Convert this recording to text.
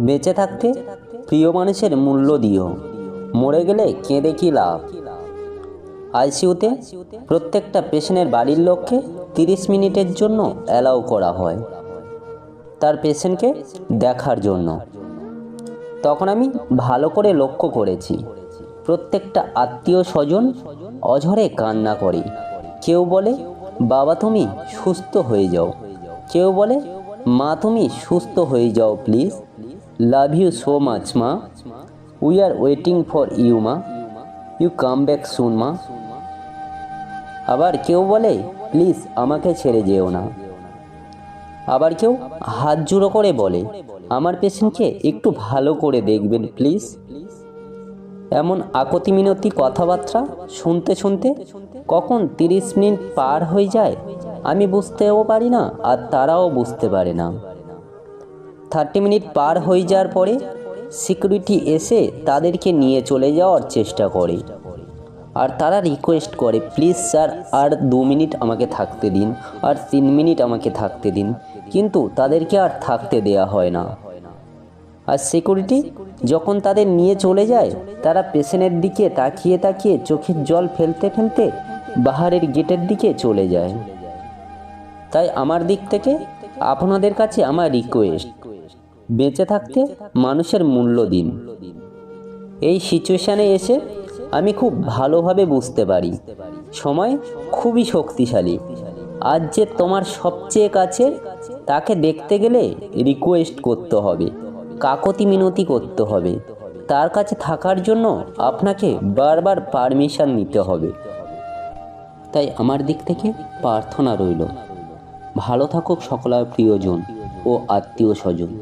বেঁচে থাকতে প্রিয় মানুষের মূল্য দিও। মরে গেলে কেঁদে কি লাভ? আইসিইউতে প্রত্যেকটা পেশেন্টের বাড়ির লোককে তিরিশ মিনিটের জন্য অ্যালাউ করা হয়। তার পেশেন্টকে দেখার জন্য। তখন আমি ভালো করে লক্ষ্য করেছি। প্রত্যেকটা আত্মীয় স্বজন অঝরে কান্না করে। কেউ বলে, বাবা, তুমি সুস্থ হয়ে যাও। কেউ বলে, মা, তুমি সুস্থ হয়ে যাও, please. Love you so much মা we are waiting for you মা ইউ কাম ব্যাক সুন মা আবার কেউ বলে প্লিজ আমাকে ছেড়ে যেও না। আবার কেউ হাত জুড়ো করে বলে, আমার পেশেন্টকে একটু ভালো করে দেখবেন প্লিজ এমন আকতি মিনতি কথাবার্তা শুনতে শুনতে কখন তিরিশ মিনিট পার হয়ে যায়, আমি বুঝতেও পারি না আর তারাও বুঝতে পারে না। থার্টি মিনিট পার হয়ে যাওয়ার পরে সিকিউরিটি এসে তাদেরকে নিয়ে চলে যাওয়ার চেষ্টা করে। আর তারা রিকোয়েস্ট করে, প্লিজ স্যার, আর দু মিনিট আমাকে থাকতে দিন, আর তিন মিনিট আমাকে থাকতে দিন। কিন্তু তাদেরকে আর থাকতে দেয়া হয় না। আর সিকিউরিটি যখন তাদের নিয়ে চলে যায়, তারা পেশেন্টের দিকে তাকিয়ে তাকিয়ে চোখের জল ফেলতে ফেলতে বাহারের গেটের দিকে চলে যায়। তাই আমার দিক থেকে আপনাদের কাছে আমার রিকোয়েস্ট। বেঁচে থাকতে মানুষের মূল্য দিন। এই সিচুয়েশানে এসে আমি খুব ভালোভাবে বুঝতে পারি। সময় খুবই শক্তিশালী। আজ যে তোমার সবচেয়ে কাছে, তাকে দেখতে গেলে রিকোয়েস্ট করতে হবে। কাকতি মিনতি করতে হবে। তার কাছে থাকার জন্য আপনাকে বারবার পারমিশন নিতে হবে। তাই আমার দিক থেকে প্রার্থনা রইল। ভালো থাকুক সকল প্রিয়জন ও আত্মীয় স্বজন।